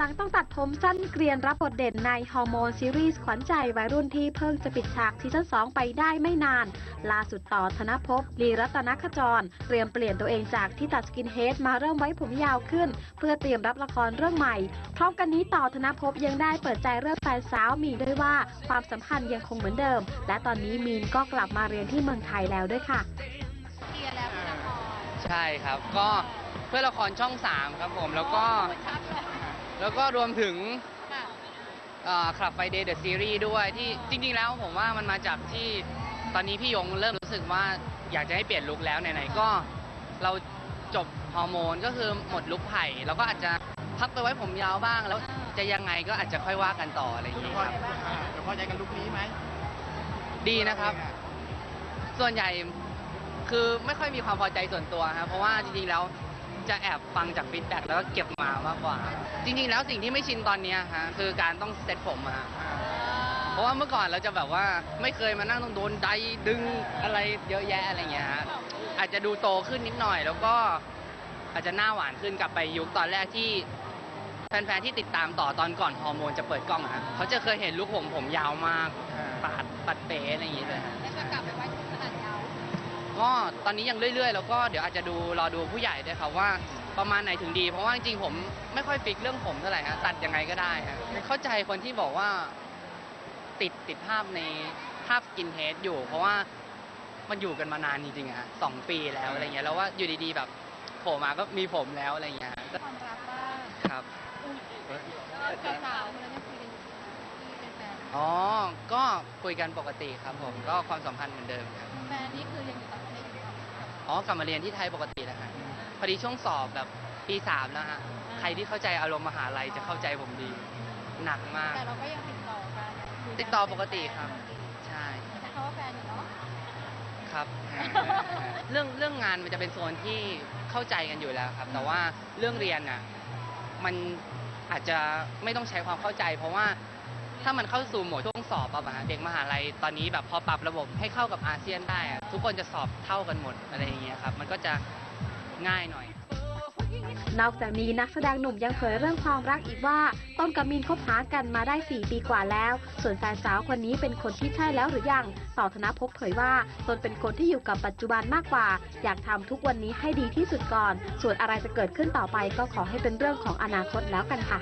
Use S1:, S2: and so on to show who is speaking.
S1: หลังต้องตัดผมสั้นเกรียนรับบทเด่นในฮอร์โมนซีรีส์ขวัญใจวัยรุ่นที่เพิ่งจะปิดฉากซีซั่น2 ไปได้ไม่นาน ล่าสุดต่อธนภพลีรัตนขจร เตรียมเปลี่ยนตัวเองจากที่ตัดสกินเฮดมาเริ่มไว้ผมยาวขึ้น เพื่อเตรียมรับละครเรื่องใหม่ พร้อมกันนี้ต่อธนภพยังได้เปิดใจเรื่องแฟนสาวมีนด้วยว่าความสัมพันธ์ยังคงเหมือนเดิม และตอนนี้มีนก็กลับมาเรียนที่เมืองไทยแล้วด้วยค่ะ
S2: เคลียร์แล้วพี่ละคร
S3: ใช่ครับก็เพื่อละครช่อง3ครับผมแล้วก็
S2: ชัดเลย
S3: แล้วก็รวมถึง
S2: ค่ะ
S3: คลับไฟเดย์เดอะซีรีส์ด้วยที่จริง ๆ แล้วผมว่ามันมาจากที่ตอนนี้พี่ยงเริ่มรู้สึกว่าอยากจะให้เปลี่ยนลุคแล้วไหนๆก็เราจบฮอร์โมนก็คือหมดลุคไผ่เราก็อาจจะพักไปไว้ผมยาวบ้าง แล้วจะยังไงก็อาจจะค่อยว่ากันต่ออะไรอย่าง
S4: คุณ
S3: นี้
S4: พอ
S3: ครับ
S4: อ่าจะพอใจกับลุคนี้ไหม
S3: ดีนะครับ ส่วนใหญ่คือไม่ค่อยมีความพอใจส่วนตัวครับเพราะว่าจริงๆแล้ว จะแอบฟังจากฟีดแบ็กแล้วก็เก็บมามากกว่า จริง ๆ แล้วสิ่งที่ไม่ชินตอนเนี้ยฮะคือการต้องเซ็ตผมอะฮะเพราะว่าเมื่อก่อนเราจะแบบว่าไม่เคยมานั่งต้องโดนไดดึงอะไรเยอะแยะอะไรเงี้ยฮะอาจจะดูโตขึ้นนิดหน่อย แล้วก็อาจจะหน้าหวานขึ้นกลับไปยุคตอนแรกที่แฟนๆที่ติดตามต่อตอนก่อนฮอร์โมนจะเปิดกล้องอะฮะเขาจะเคยเห็นลูกผมผมยาวมากปาดปัดเป๋อะไรอย่างเงี้ยเลยฮะ
S2: แล้วจะกลับไปไว้
S3: ก็ตอนนี้ยังเรื่อย ๆ แล้วก็เดี๋ยวอาจจะดูรอดูผู้ใหญ่ด้วยครับว่าประมาณไหนถึงดี เพราะว่าจริงๆผมไม่ค่อยฟิกเรื่องผมเท่าไหร่ฮะตัดยังไงก็ได้ฮะเข้าใจคนที่บอกว่า ติดติดภาพในภาพสกินเฮดอยู่ เพราะว่ามันอยู่กันมานานจริงๆฮะสองปีแล้วอะไรเงี้ยแล้วว่าอยู่ดีๆแบบโผล่มาก็มีผมแล้วอะไรเงี้ย
S2: ความรักบ้าง
S3: ครับ
S2: ก็สาวๆคนนั้นยังคุยกันอยู่ที่เป็นแฟน
S3: อ๋อ ก็คุยกันปกติครับผมก็ความสัมพันธ์เหมือนเดิมครับ
S2: แฟนนี่คือยังอยู่ต่างประเทศอยู่หรือเปล่า
S3: อ๋อกลับมาเรียนที่ไทยปกติแล้วฮะพอดีช่วงสอบแบบปีสามแล้วฮะ
S2: อ่า
S3: ใครที่เข้าใจอารมณ์มหาลัยจะเข้าใจผมดี หนักมาก
S2: แต่เราก็ยังติดต่อกันคุยกัน
S3: ติดต่อปกติครับ ใช่
S2: ใช้คำว่าแฟนอยู่เนาะ
S3: ครับ เรื่องเรื่องงานมันจะเป็นโซนที่เข้าใจกันอยู่แล้วครับ แต่ว่าเรื่องเรียนน่ะมันอาจจะไม่ต้องใช้ความเข้าใจ เพราะว่า ถ้ามันเข้าสู่โหมดช่วงสอบอะเด็กมหาลัยตอนนี้แบบพอปรับระบบให้เข้ากับอาเซียนได้อะทุกคนจะสอบเท่ากันหมดอะไรอย่างเงี้ยครับ มันก็จะง่ายหน่อย
S1: นอกจากนี้นักแสดงหนุ่มยังเผยเรื่องความรักอีกว่า ต้นกับมินคบหากันมาได้ 4 ปีกว่าแล้ว ส่วนแฟนสาวคนนี้เป็นคนที่ใช่แล้วหรือยังต่อธนภพเผยว่าตนเป็นคนที่อยู่กับปัจจุบันมากกว่า อยากทำทุกวันนี้ให้ดีที่สุดก่อน ส่วนอะไรจะเกิดขึ้นต่อไปก็ขอให้เป็นเรื่องของอนาคตแล้วกันค่ะ